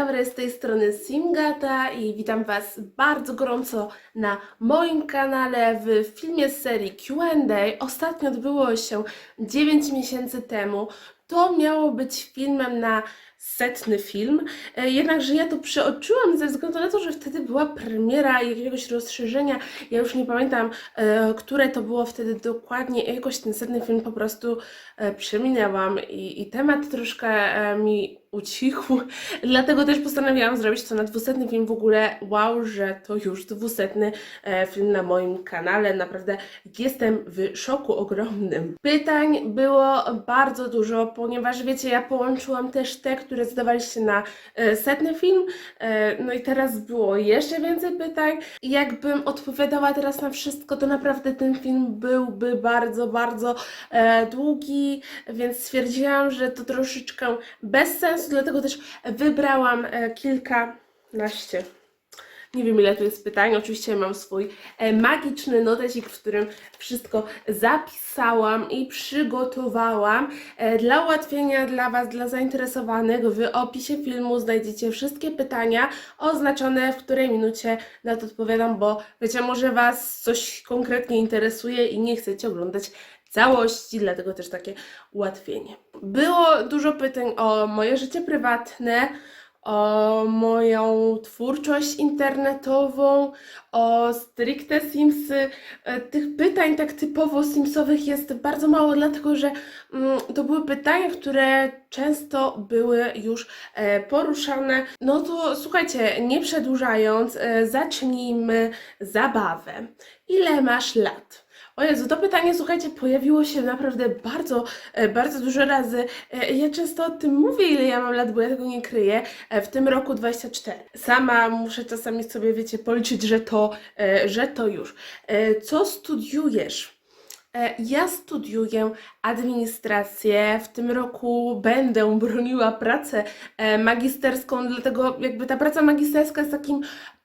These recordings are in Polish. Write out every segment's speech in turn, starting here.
dobry, z tej strony Simgata i witam Was bardzo gorąco na moim kanale w filmie z serii Q&A. Ostatnio odbyło się 9 miesięcy temu. To miało być filmem na setny film, e, jednakże ja to przeoczyłam ze względu na to, że wtedy była premiera jakiegoś rozszerzenia. Ja już nie pamiętam, e, które to było wtedy dokładnie. Jakoś ten setny film po prostu e, przeminęłam i, i temat troszkę mi ucichł. Dlatego też postanowiłam zrobić to na dwusetny film w ogóle. Wow, że to już dwusetny film na moim kanale. Naprawdę jestem w szoku ogromnym. Pytań było bardzo dużo, ponieważ wiecie, ja połączyłam też te, które zadawaliście na e, setny film. E, no i teraz było jeszcze więcej pytań. Jakbym odpowiadała teraz na wszystko, to naprawdę ten film byłby bardzo, bardzo e, długi, więc stwierdziłam, że to troszeczkę bez sensu, dlatego też wybrałam kilkanaście. Nie wiem ile tu jest pytań. Oczywiście mam swój e, magiczny notesik, w którym wszystko zapisałam i przygotowałam. E, dla ułatwienia dla Was, dla zainteresowanych, w opisie filmu znajdziecie wszystkie pytania oznaczone, w której minucie na to odpowiadam, bo wiecie, może Was coś konkretnie interesuje i nie chcecie oglądać całości, dlatego też takie ułatwienie. Było dużo pytań o moje życie prywatne, o moją twórczość internetową, o stricte Simsy. E, Tych pytań tak typowo Simsowych jest bardzo mało, dlatego że mm, to były pytania, które często były już e, poruszane. No to słuchajcie, nie przedłużając, e, zacznijmy zabawę. Ile masz lat? O Jezu, to pytanie, słuchajcie, pojawiło się naprawdę bardzo, e, bardzo dużo razy. E, Ja często o tym mówię, ile ja mam lat, bo ja tego nie kryję. E, W tym roku 24. Sama muszę czasami sobie, wiecie, policzyć, że to, że to już. Co studiujesz? Ja studiuję administrację. W tym roku będę broniła pracę magisterską, dlatego jakby ta praca magisterska jest takim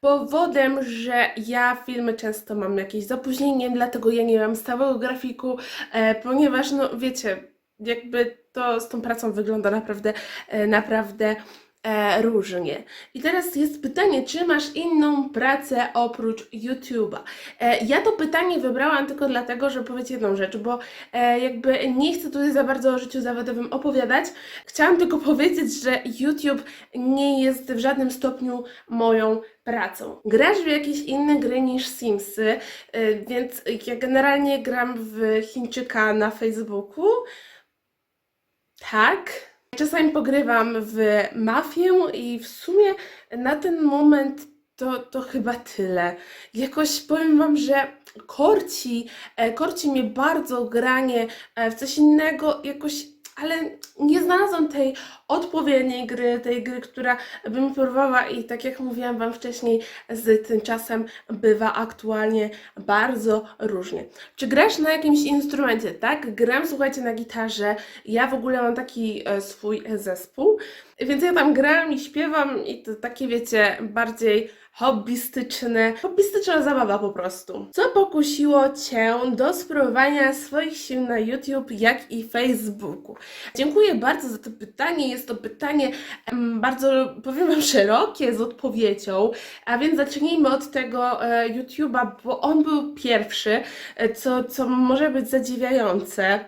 powodem, że ja filmy często mam jakieś zapóźnienie, dlatego ja nie mam stałego grafiku, e, ponieważ no wiecie, jakby to z tą pracą wygląda naprawdę, e, naprawdę e, różnie. I teraz jest pytanie, czy masz inną pracę oprócz YouTube'a? E, ja to pytanie wybrałam tylko dlatego, żeby powiedzieć jedną rzecz, bo e, jakby nie chcę tutaj za bardzo o życiu zawodowym opowiadać. Chciałam tylko powiedzieć, że YouTube nie jest w żadnym stopniu moją pracą. Grasz w jakieś inne gry niż Simsy, y, więc ja generalnie gram w Chińczyka na Facebooku. Tak. Czasami pogrywam w mafię i w sumie na ten moment to, to chyba tyle. Jakoś powiem Wam, że korci, e, korci mnie bardzo granie e, w coś innego, jakoś, ale nie znalazłam tej odpowiedniej gry, tej gry, która by mi porwała i tak jak mówiłam Wam wcześniej, z tym czasem bywa aktualnie bardzo różnie. Czy grasz na jakimś instrumencie? Tak, gram, słuchajcie, na gitarze. Ja w ogóle mam taki e, swój zespół, więc ja tam gram i śpiewam i to takie, wiecie, bardziej hobbystyczne, hobbystyczna zabawa po prostu. Co pokusiło Cię do spróbowania swoich sił na YouTube, jak i Facebooku? Dziękuję bardzo za to pytanie. Jest to pytanie bardzo, powiem Wam, szerokie z odpowiedzią, a więc zacznijmy od tego e, YouTube'a, bo on był pierwszy, e, co, co może być zadziwiające.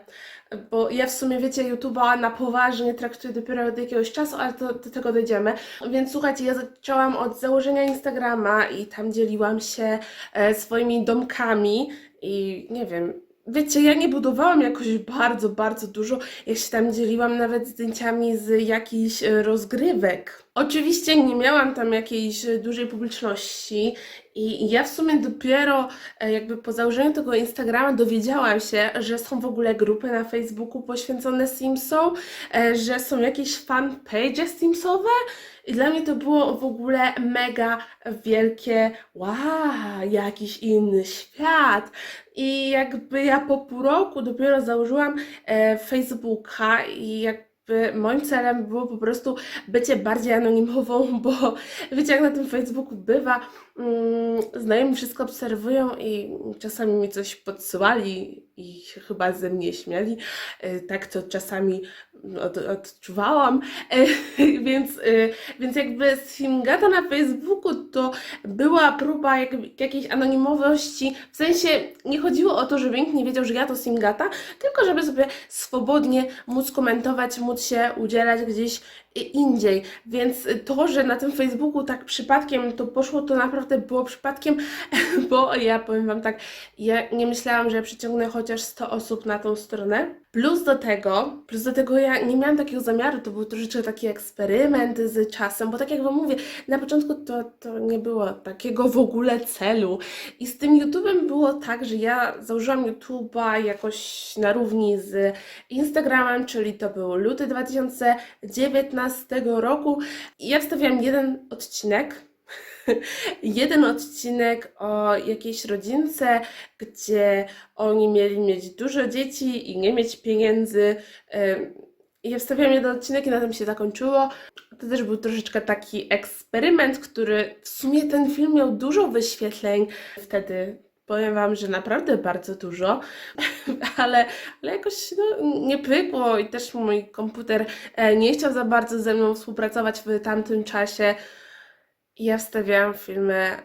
Bo ja w sumie, wiecie, YouTube'a na poważnie traktuję dopiero od jakiegoś czasu, ale to, do tego dojdziemy. Więc słuchajcie, ja zaczęłam od założenia Instagrama i tam dzieliłam się e, swoimi domkami i nie wiem, wiecie, ja nie budowałam jakoś bardzo, bardzo dużo. Ja się tam dzieliłam nawet zdjęciami z jakichś e, rozgrywek. Oczywiście nie miałam tam jakiejś e, dużej publiczności i ja w sumie dopiero e, jakby po założeniu tego Instagrama dowiedziałam się, że są w ogóle grupy na Facebooku poświęcone Simsom, że są jakieś fanpage Simsowe i dla mnie to było w ogóle mega wielkie wow, jakiś inny świat. I jakby ja po pół roku dopiero założyłam e, Facebooka i jak moim celem było po prostu bycie bardziej anonimową, bo wiecie jak na tym Facebooku bywa, mm, znajomi wszystko obserwują i czasami mi coś podsyłali i chyba ze mnie śmiali, e, tak to czasami od, odczuwałam, więc, e, więc jakby Simgata na Facebooku to była próba jak, jakiejś anonimowości, w sensie nie chodziło o to, żeby nikt nie wiedział, że ja to Simgata, tylko żeby sobie swobodnie móc komentować, móc się udzielać gdzieś indziej. Więc to, że na tym Facebooku tak przypadkiem to poszło, to naprawdę było przypadkiem, bo ja powiem Wam tak, ja nie myślałam, że przyciągnę chociaż 100 osób na tą stronę. Plus do tego, plus do tego ja nie miałam takiego zamiaru, to był troszeczkę taki eksperyment z czasem, bo tak jak Wam mówię, na początku to, to nie było takiego w ogóle celu. I z tym YouTube'em było tak, że ja założyłam YouTube'a jakoś na równi z Instagramem, czyli to był luty 2019 roku. I ja wstawiałam jeden odcinek, jeden odcinek o jakiejś rodzince, gdzie oni mieli mieć dużo dzieci i nie mieć pieniędzy. Ja wstawiałam jeden odcinek i na tym się zakończyło. To też był troszeczkę taki eksperyment, który w sumie ten film miał dużo wyświetleń. Wtedy powiem Wam, że naprawdę bardzo dużo, ale, ale jakoś no, nie pykło i też mój komputer e, nie chciał za bardzo ze mną współpracować w tamtym czasie. Ja wstawiałam filmy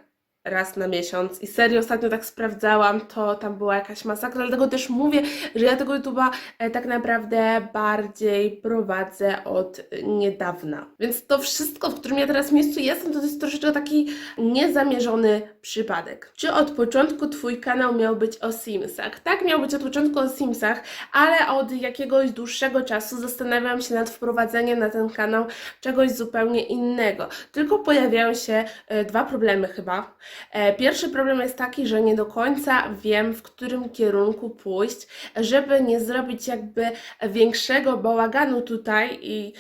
raz na miesiąc i serio ostatnio tak sprawdzałam, to tam była jakaś masakra, dlatego też mówię, że ja tego YouTube'a e, tak naprawdę bardziej prowadzę od e, niedawna. Więc to wszystko, w którym ja teraz miejscu jestem, to jest troszeczkę taki niezamierzony przypadek. Czy od początku Twój kanał miał być o Simsach? Tak, miał być od początku o Simsach, ale od jakiegoś dłuższego czasu zastanawiam się nad wprowadzeniem na ten kanał czegoś zupełnie innego. Tylko pojawiają się e, dwa problemy chyba. E, Pierwszy problem jest taki, że nie do końca wiem, w którym kierunku pójść, żeby nie zrobić jakby większego bałaganu tutaj i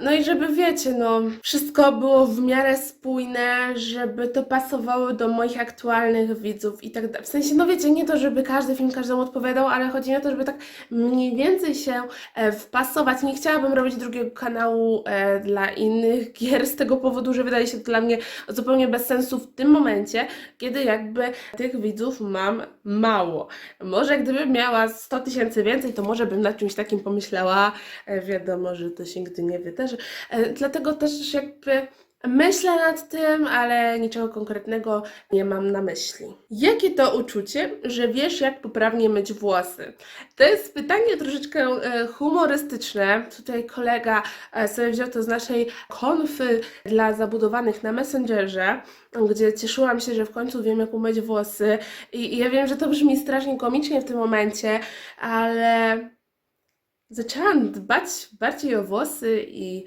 no i żeby wiecie, no wszystko było w miarę spójne, żeby to pasowało do moich aktualnych widzów i tak dalej. W sensie, no wiecie, nie to, żeby każdy film każdemu odpowiadał, ale chodzi mi o to, żeby tak mniej więcej się e, wpasować. Nie chciałabym robić drugiego kanału e, dla innych gier z tego powodu, że wydaje się to dla mnie zupełnie bez sensu w tym momencie, kiedy jakby tych widzów mam mało. Może gdybym miała 100 tysięcy więcej, to może bym nad czymś takim pomyślała. E, Wiadomo, że to się nigdy nie wydarzy. E, Dlatego też jakby myślę nad tym, ale niczego konkretnego nie mam na myśli. Jakie to uczucie, że wiesz, jak poprawnie myć włosy? To jest pytanie troszeczkę e, humorystyczne. Tutaj kolega e, sobie wziął to z naszej konfy dla zabudowanych na Messengerze, gdzie cieszyłam się, że w końcu wiem, jak umyć włosy. I, i ja wiem, że to brzmi strasznie komicznie w tym momencie, ale zaczęłam dbać bardziej o włosy i,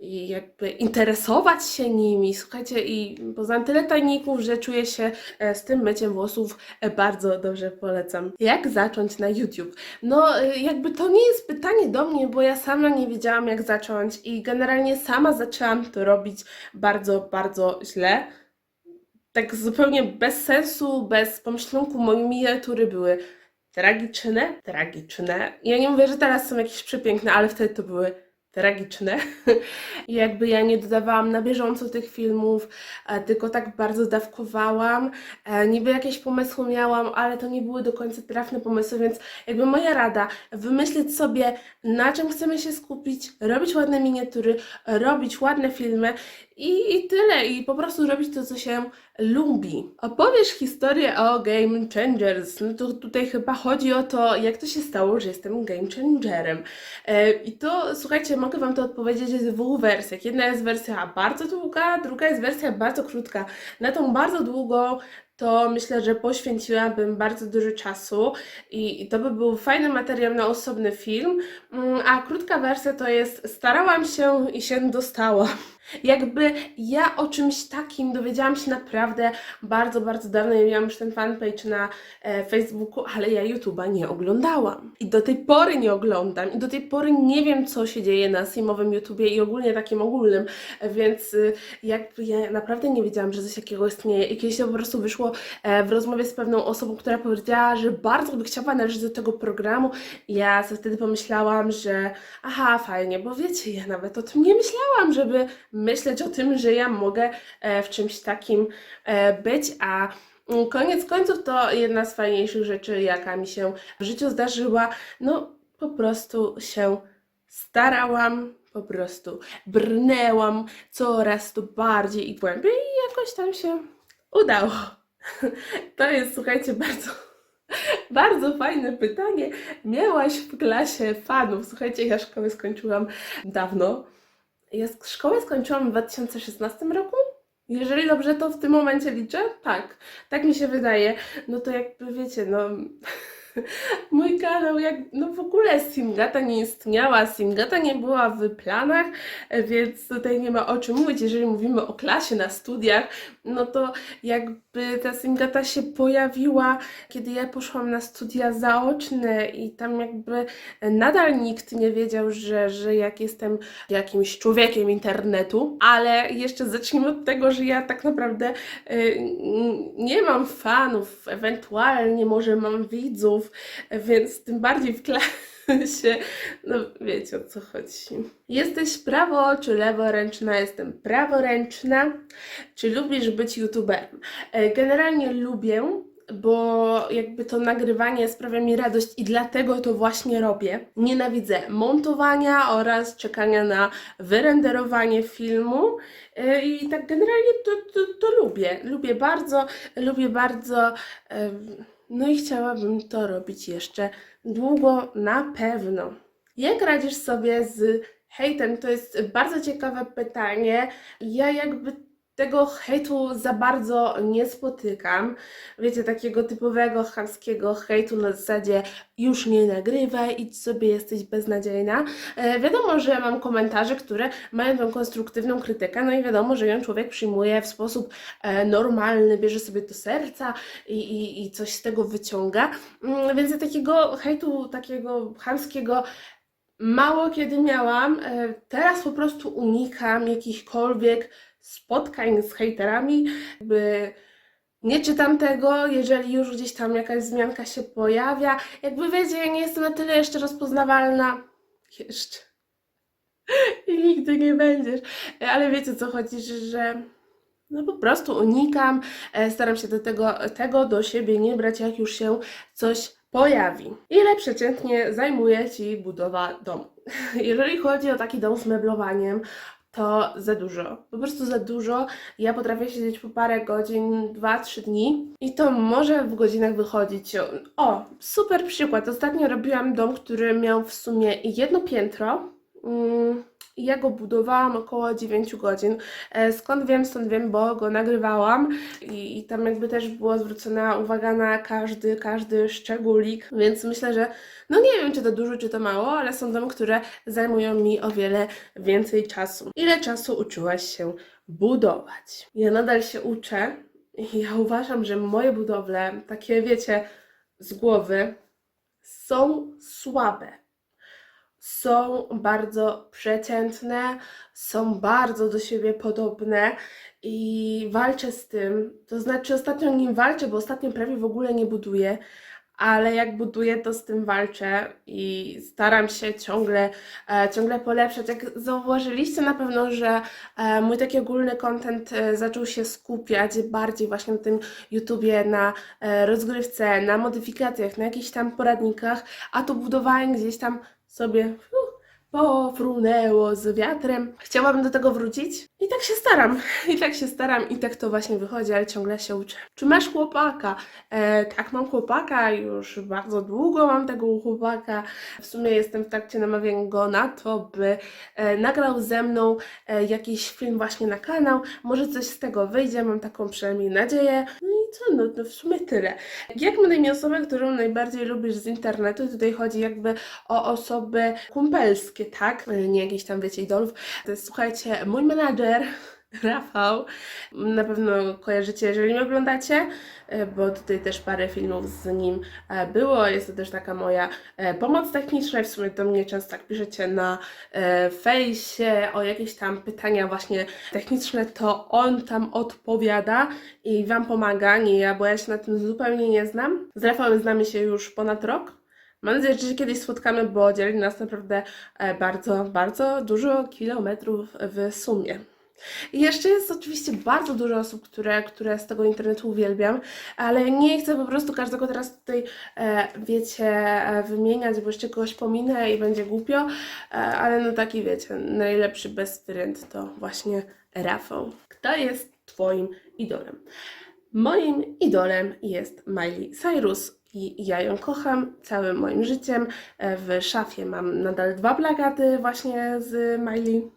i jakby interesować się nimi. Słuchajcie, i poznałam tyle tajników, że czuję się e, z tym myciem włosów e, bardzo dobrze polecam. Jak zacząć na YouTube? No, e, jakby to nie jest pytanie do mnie, bo ja sama nie wiedziałam, jak zacząć i generalnie sama zaczęłam to robić bardzo, bardzo źle. Tak zupełnie bez sensu, bez pomyślunku, moje miniatury były tragiczne, tragiczne. Ja nie mówię, że teraz są jakieś przepiękne, ale wtedy to były tragiczne. I jakby ja nie dodawałam na bieżąco tych filmów, e, tylko tak bardzo dawkowałam. E, Niby jakieś pomysły miałam, ale to nie były do końca trafne pomysły, więc jakby moja rada, wymyślić sobie na czym chcemy się skupić, robić ładne miniatury, robić ładne filmy i, i tyle. I po prostu robić to, co się lubi. Opowiesz historię o Game Changers. No to tutaj chyba chodzi o to, jak to się stało, że jestem Game Changerem. E, I to, słuchajcie, mogę Wam to odpowiedzieć w dwóch wersjach. Jedna jest wersja bardzo długa, druga jest wersja bardzo krótka. Na tą bardzo długą to myślę, że poświęciłabym bardzo dużo czasu i, i to by był fajny materiał na osobny film. Mm, A krótka wersja to jest starałam się i się dostałam. Jakby ja o czymś takim dowiedziałam się naprawdę bardzo, bardzo dawno. Ja miałam już ten fanpage na e, Facebooku, ale ja YouTube'a nie oglądałam. I do tej pory nie oglądam. I do tej pory nie wiem, co się dzieje na Simowym YouTubie i ogólnie takim ogólnym. E, Więc y, jakby ja naprawdę nie wiedziałam, że coś takiego istnieje. I kiedyś to po prostu wyszło e, w rozmowie z pewną osobą, która powiedziała, że bardzo by chciała należeć do tego programu. I ja sobie wtedy pomyślałam, że aha, fajnie, bo wiecie, ja nawet o tym nie myślałam, żeby myśleć o tym, że ja mogę e, w czymś takim e, być, a mm, koniec końców to jedna z fajniejszych rzeczy, jaka mi się w życiu zdarzyła. No, po prostu się starałam, po prostu brnęłam coraz to bardziej i głębiej i jakoś tam się udało. To jest, słuchajcie, bardzo. Bardzo fajne pytanie. Miałaś w klasie fanów? Słuchajcie, ja szkołę skończyłam dawno. Ja szkołę skończyłam w 2016 roku. Jeżeli dobrze to w tym momencie liczę? Tak, tak mi się wydaje. No to jakby wiecie, no mój kanał, jak no w ogóle Simgata nie istniała, Simgata nie była w planach, więc tutaj nie ma o czym mówić. Jeżeli mówimy o klasie na studiach, no to jakby ta Simgata się pojawiła, kiedy ja poszłam na studia zaoczne i tam jakby nadal nikt nie wiedział, że, że jak jestem jakimś człowiekiem internetu, ale jeszcze zacznijmy od tego, że ja tak naprawdę y, nie mam fanów, ewentualnie może mam widzów, więc tym bardziej w klasie, no wiecie o co chodzi. Jesteś prawo czy leworęczna? Jestem praworęczna. Czy lubisz być youtuberem? E, Generalnie lubię, bo jakby to nagrywanie sprawia mi radość i dlatego to właśnie robię. Nienawidzę montowania oraz czekania na wyrenderowanie filmu E, i tak generalnie to, to, to lubię. Lubię bardzo, lubię bardzo. em, No i chciałabym to robić jeszcze długo na pewno. Jak radzisz sobie z hejtem? To jest bardzo ciekawe pytanie. Ja jakby tego hejtu za bardzo nie spotykam. Wiecie, takiego typowego chamskiego hejtu na zasadzie już nie nagrywaj, idź sobie, jesteś beznadziejna. E, wiadomo, że mam komentarze, które mają tą konstruktywną krytykę, no i wiadomo, że ją człowiek przyjmuje w sposób e, normalny, bierze sobie do serca i, i, i coś z tego wyciąga. Mm, więc takiego hejtu, takiego chamskiego mało kiedy miałam. E, Teraz po prostu unikam jakichkolwiek spotkań z hejterami. Jakby nie czytam tego, jeżeli już gdzieś tam jakaś zmianka się pojawia. Jakby wiecie, ja nie jestem na tyle jeszcze rozpoznawalna. Jeszcze. I nigdy nie będziesz. Ale wiecie co chodzi, że, że no po prostu unikam, e, staram się do tego, tego do siebie nie brać, jak już się coś pojawi. Ile przeciętnie zajmuje Ci budowa domu? Jeżeli chodzi o taki dom z meblowaniem, to za dużo. Po prostu za dużo. Ja potrafię siedzieć po parę godzin, 2-3 dni i to może w godzinach wychodzić. O, super przykład. Ostatnio robiłam dom, który miał w sumie jedno piętro. Mm, ja go budowałam około 9 godzin. E, Skąd wiem? Stąd wiem, bo go nagrywałam i, i tam jakby też była zwrócona uwaga na każdy, każdy szczególik, więc myślę, że no nie wiem, czy to dużo, czy to mało, ale są domy, które zajmują mi o wiele więcej czasu. Ile czasu uczyłaś się budować? Ja nadal się uczę i ja uważam, że moje budowle, takie wiecie, z głowy, są słabe są bardzo przeciętne, są bardzo do siebie podobne i walczę z tym. To znaczy, ostatnio nim walczę, bo ostatnio prawie w ogóle nie buduję, ale jak buduję, to z tym walczę i staram się ciągle, e, ciągle polepszać. Jak zauważyliście na pewno, że e, mój taki ogólny content e, zaczął się skupiać bardziej właśnie na tym YouTubie, na e, rozgrywce, na modyfikacjach, na jakichś tam poradnikach, a to budowanie gdzieś tam sobie uh, pofrunęło z wiatrem. Chciałabym do tego wrócić i tak się staram. I tak się staram i tak to właśnie wychodzi, ale ciągle się uczę. Czy masz chłopaka? E, tak, mam chłopaka, już bardzo długo mam tego chłopaka. W sumie jestem w trakcie namawiania go na to, by e, nagrał ze mną e, jakiś film właśnie na kanał. Może coś z tego wyjdzie, mam taką przynajmniej nadzieję. No i co, no to w sumie tyle. Jak ma na imię osobę, którą najbardziej lubisz z internetu? Tutaj chodzi jakby o osoby kumpelskie, tak? E, Nie jakieś tam, wiecie, idolów. Jest, słuchajcie, mój menadżer, Rafał. Na pewno kojarzycie, jeżeli mnie oglądacie, e, bo tutaj też parę filmów z nim e, było. Jest to też taka moja e, pomoc techniczna. W sumie do mnie często tak piszecie na fejsie o jakieś tam pytania właśnie techniczne, to on tam odpowiada i Wam pomaga, nie ja, bo ja się na tym zupełnie nie znam. Z Rafałem znamy się już ponad rok. Mam nadzieję, że się kiedyś spotkamy, bo dzieli nas naprawdę bardzo, bardzo dużo kilometrów w sumie. I jeszcze jest oczywiście bardzo dużo osób, które, które z tego internetu uwielbiam, ale nie chcę po prostu każdego teraz tutaj, e, wiecie, e, wymieniać, bo jeszcze kogoś pominę i będzie głupio, e, ale no taki wiecie, najlepszy best friend to właśnie Rafał. Kto jest Twoim idolem? Moim idolem jest Miley Cyrus i ja ją kocham całym moim życiem. E, W szafie mam nadal dwa plakaty właśnie z Miley.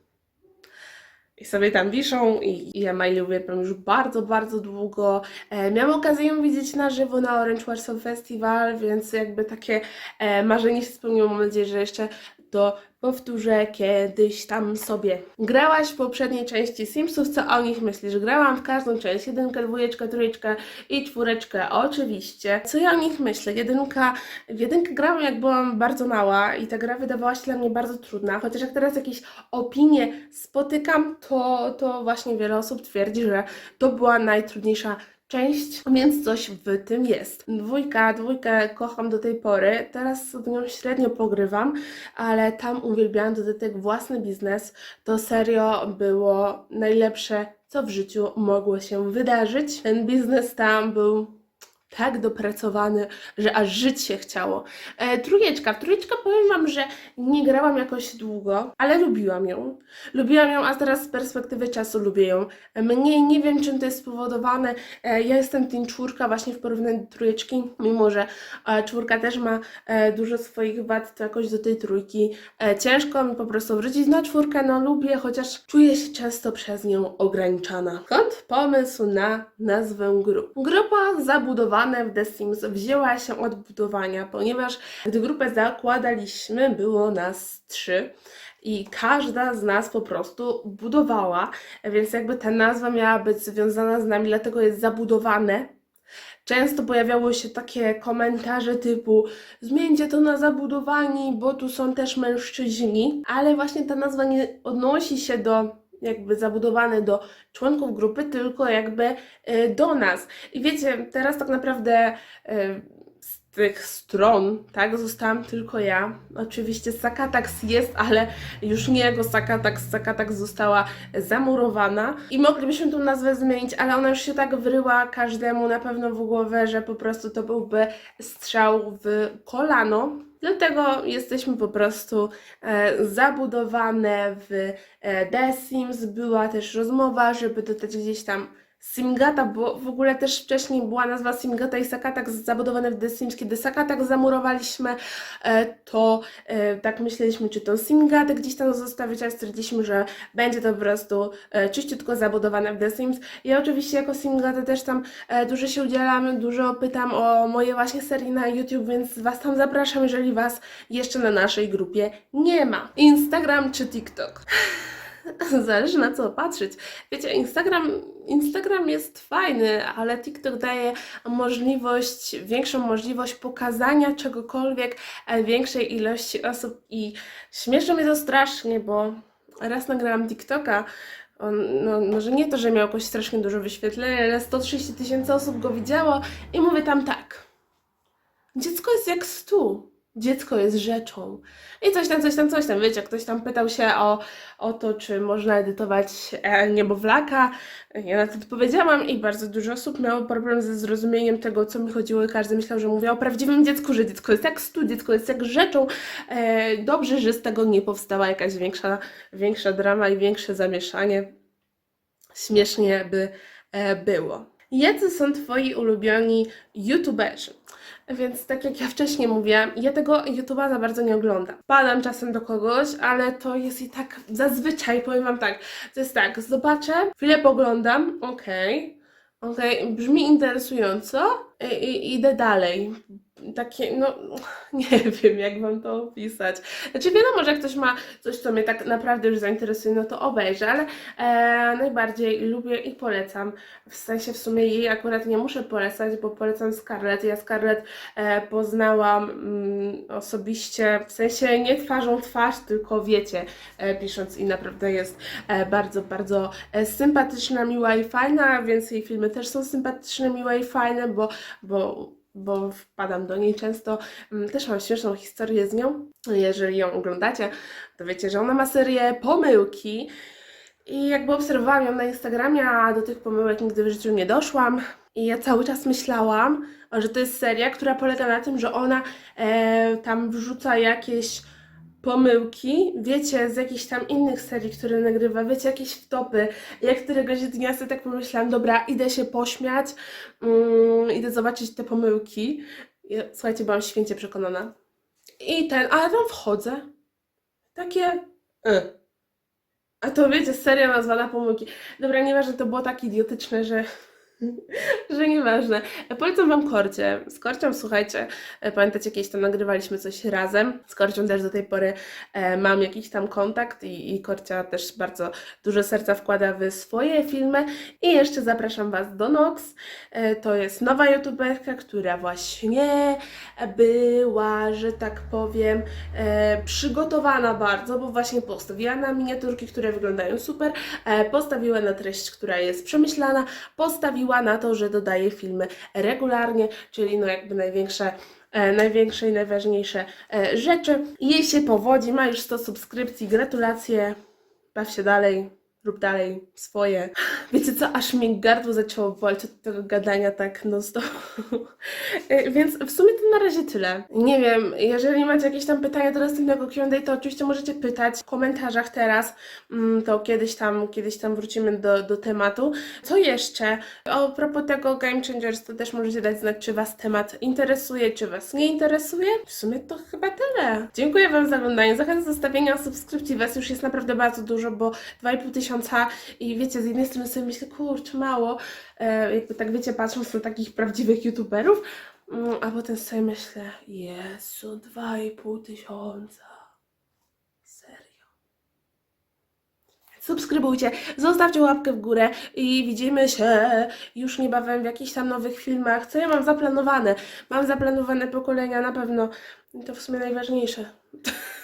I sobie tam wiszą i ja Miley uwielbiam już bardzo, bardzo długo. E, miałam okazję ją widzieć na żywo na Orange Warsaw Festival, więc jakby takie e, marzenie się spełniło. Mam nadzieję, że jeszcze to powtórzę kiedyś tam sobie. Grałaś w poprzedniej części Simsów, co o nich myślisz? Grałam w każdą część, jedynkę, dwójeczkę, trójeczkę i czwóreczkę, oczywiście. Co ja o nich myślę? Jedynka, w jedynkę grałam jak byłam bardzo mała i ta gra wydawała się dla mnie bardzo trudna, chociaż jak teraz jakieś opinie spotykam, to, to właśnie wiele osób twierdzi, że to była najtrudniejsza część, więc coś w tym jest. Dwójka, dwójkę kocham do tej pory, teraz w nią średnio pogrywam, ale tam uwielbiałam dodatek własny biznes. To serio było najlepsze, co w życiu mogło się wydarzyć. Ten biznes tam był tak dopracowany, że aż żyć się chciało. E, trójeczka. W trójeczkę powiem Wam, że nie grałam jakoś długo, ale lubiłam ją. Lubiłam ją, a teraz z perspektywy czasu lubię ją mniej. Nie wiem, czym to jest spowodowane. E, ja jestem team czwórka właśnie w porównaniu do trójeczki, mimo że e, czwórka też ma e, dużo swoich wad, to jakoś do tej trójki e, ciężko mi po prostu wrócić na czwórkę. No lubię, chociaż czuję się często przez nią ograniczana. Skąd pomysł na nazwę grup? Grupa zabudowana w The Sims wzięła się od budowania, ponieważ gdy grupę zakładaliśmy, było nas trzy i każda z nas po prostu budowała, więc jakby ta nazwa miała być związana z nami, dlatego jest zabudowane. Często pojawiały się takie komentarze typu zmieńcie to na zabudowani, bo tu są też mężczyźni, ale właśnie ta nazwa nie odnosi się do jakby zabudowane do członków grupy, tylko jakby y, do nas. I wiecie, teraz tak naprawdę y, tych stron, tak, zostałam tylko ja. Oczywiście Sakatax jest, ale już nie jako Sakatax. Sakatax została zamurowana i moglibyśmy tą nazwę zmienić, ale ona już się tak wryła każdemu na pewno w głowę, że po prostu to byłby strzał w kolano. Dlatego jesteśmy po prostu e, zabudowane w e, The Sims. Była też rozmowa, żeby dodać gdzieś tam Simgata, bo w ogóle też wcześniej była nazwa Simgata i Sakatak zabudowane w The Sims. Kiedy Sakatak zamurowaliśmy, e, to e, tak myśleliśmy, czy tą Simgatę gdzieś tam zostawić, ale stwierdziliśmy, że będzie to po prostu e, czyściutko zabudowane w The Sims. Ja oczywiście jako Simgatę też tam dużo się udzielam, dużo pytam o moje właśnie serie na YouTube, więc Was tam zapraszam, jeżeli Was jeszcze na naszej grupie nie ma. Instagram czy TikTok? Zależy na co patrzeć. Wiecie, Instagram, Instagram jest fajny, ale TikTok daje możliwość, większą możliwość pokazania czegokolwiek e, większej ilości osób i śmieszy mnie to strasznie, bo raz nagrałam TikToka, on, no, może nie to, że miał jakoś strasznie dużo wyświetleń, ale 130 tysięcy osób go widziało i mówię tam tak. Dziecko jest jak stół. Dziecko jest rzeczą. I coś tam, coś tam, coś tam. Wiecie, ktoś tam pytał się o, o to, czy można edytować e, niemowlaka. Ja na to odpowiedziałam i bardzo dużo osób miało problem ze zrozumieniem tego, co mi chodziło każdy myślał, że mówię o prawdziwym dziecku, że dziecko jest jak stół, dziecko jest jak rzeczą. E, dobrze, że z tego nie powstała jakaś większa, większa drama i większe zamieszanie. Śmiesznie by e, było. Jacy są Twoi ulubioni youtuberzy? Więc tak jak ja wcześniej mówiłam, ja tego YouTube'a za bardzo nie oglądam. Padam czasem do kogoś, ale to jest i tak zazwyczaj, powiem Wam tak, to jest tak, zobaczę, chwilę poglądam, okej, okej, brzmi interesująco, i, idę dalej. Takie, no, nie wiem, jak wam to opisać. Znaczy, wiadomo, że ktoś ma coś, co mnie tak naprawdę już zainteresuje, no to obejrzę, ale e, najbardziej lubię i polecam. W sensie, w sumie jej akurat nie muszę polecać, bo polecam Scarlett. Ja Scarlett e, poznałam mm, osobiście, w sensie nie twarzą twarz, tylko wiecie, e, pisząc i naprawdę jest e, bardzo, bardzo e, sympatyczna, miła i fajna, więc jej filmy też są sympatyczne, miłe i fajne, bo, bo, bo wpadam do niej często. Mm, Też mam śmieszną historię z nią. Jeżeli ją oglądacie, to wiecie, że ona ma serię pomyłki. I jakby obserwowałam ją na Instagramie, a do tych pomyłek nigdy w życiu nie doszłam. I ja cały czas myślałam, że to jest seria, która polega na tym, że ona e, tam wrzuca jakieś pomyłki, wiecie, z jakichś tam innych serii, które nagrywa, wiecie, jakieś wtopy. Ja któregoś dnia sobie tak pomyślałam, dobra, idę się pośmiać, mm, idę zobaczyć te pomyłki. Ja, słuchajcie, byłam święcie przekonana. I ten, ale tam wchodzę. Takie... Y. A to wiecie, seria nazwana pomyłki. Dobra, nieważne, to było tak idiotyczne, że... że nieważne. Polecam Wam Korcie. Z Korcią, słuchajcie, e, pamiętacie, kiedyś tam nagrywaliśmy coś razem. Z Korcią też do tej pory e, mam jakiś tam kontakt i, i Korcia też bardzo dużo serca wkłada w swoje filmy. I jeszcze zapraszam Was do Nox. E, to jest nowa youtuberka, która właśnie była, że tak powiem, przygotowana bardzo, bo właśnie postawiła na miniaturki, które wyglądają super, postawiła na treść, która jest przemyślana, postawiła na to, że dodaje filmy regularnie, czyli no jakby największe e, największe i najważniejsze e, rzeczy. Jej się powodzi, ma już 100 subskrypcji, gratulacje, baw się dalej, rób dalej swoje. Wiecie co, aż mi gardło zaczęło boleć od tego gadania tak no stop. E, Więc w sumie to na razie tyle. Nie wiem, jeżeli macie jakieś tam pytania do następnego Q&A, to oczywiście możecie pytać w komentarzach teraz, Mm, to kiedyś tam, kiedyś tam wrócimy do, do tematu. Co jeszcze? O propos tego Game Changers, to też możecie dać znać, czy Was temat interesuje, czy Was nie interesuje. W sumie to chyba tyle. Dziękuję Wam za oglądanie. Zachęcam do zostawienia subskrypcji. Was już jest naprawdę bardzo dużo, bo 2,5 tysiąca i wiecie, z jednej strony sobie myślę, kurczę, mało, e, jakby tak wiecie, patrząc na takich prawdziwych youtuberów, mm, a potem sobie myślę, Jezu, 2,5 tysiąca. Serio. Subskrybujcie, zostawcie łapkę w górę i widzimy się już niebawem w jakichś tam nowych filmach. Co ja mam zaplanowane? Mam zaplanowane pokolenia na pewno. To w sumie najważniejsze.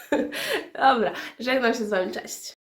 Dobra, żegnam się z Wami, cześć.